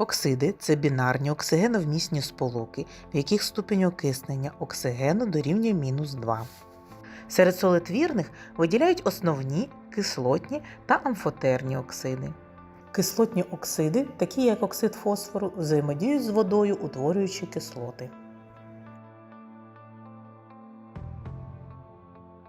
Оксиди це бінарні оксигеновмісні сполуки, в яких ступінь окиснення оксигену дорівнює мінус 2. Серед солитвірних виділяють основні кислотні та амфотерні оксиди. Кислотні оксиди, такі як оксид фосфору, взаємодіють з водою, утворюючи кислоти.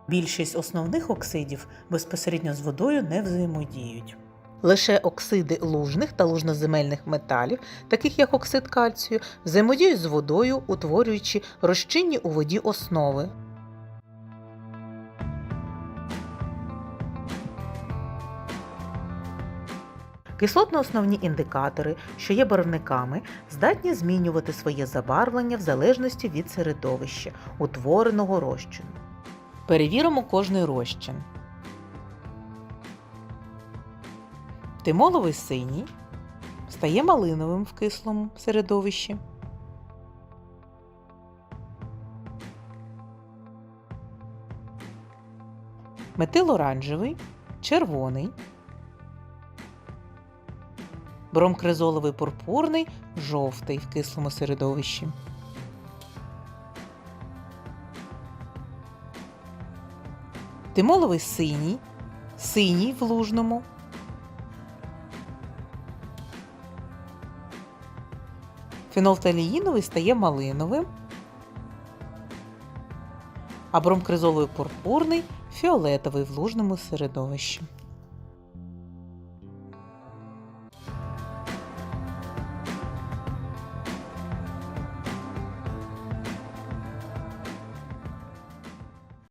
Більшість основних оксидів безпосередньо з водою не взаємодіють. Лише оксиди лужних та лужноземельних металів, таких як оксид кальцію, взаємодіють з водою, утворюючи розчинні у воді основи. Кислотно-основні індикатори, що є барвниками, здатні змінювати своє забарвлення в залежності від середовища, утвореного розчину. Перевіримо кожний розчин. Тимоловий синій стає малиновим в кислому середовищі. Метил-оранжевий, червоний, бромкризоловий пурпурний, жовтий в кислому середовищі. Тимоловий синій, синій в лужному, Фенолфталіїновий стає малиновим, а бромкризовий пурпурний фіолетовий в лужному середовищі.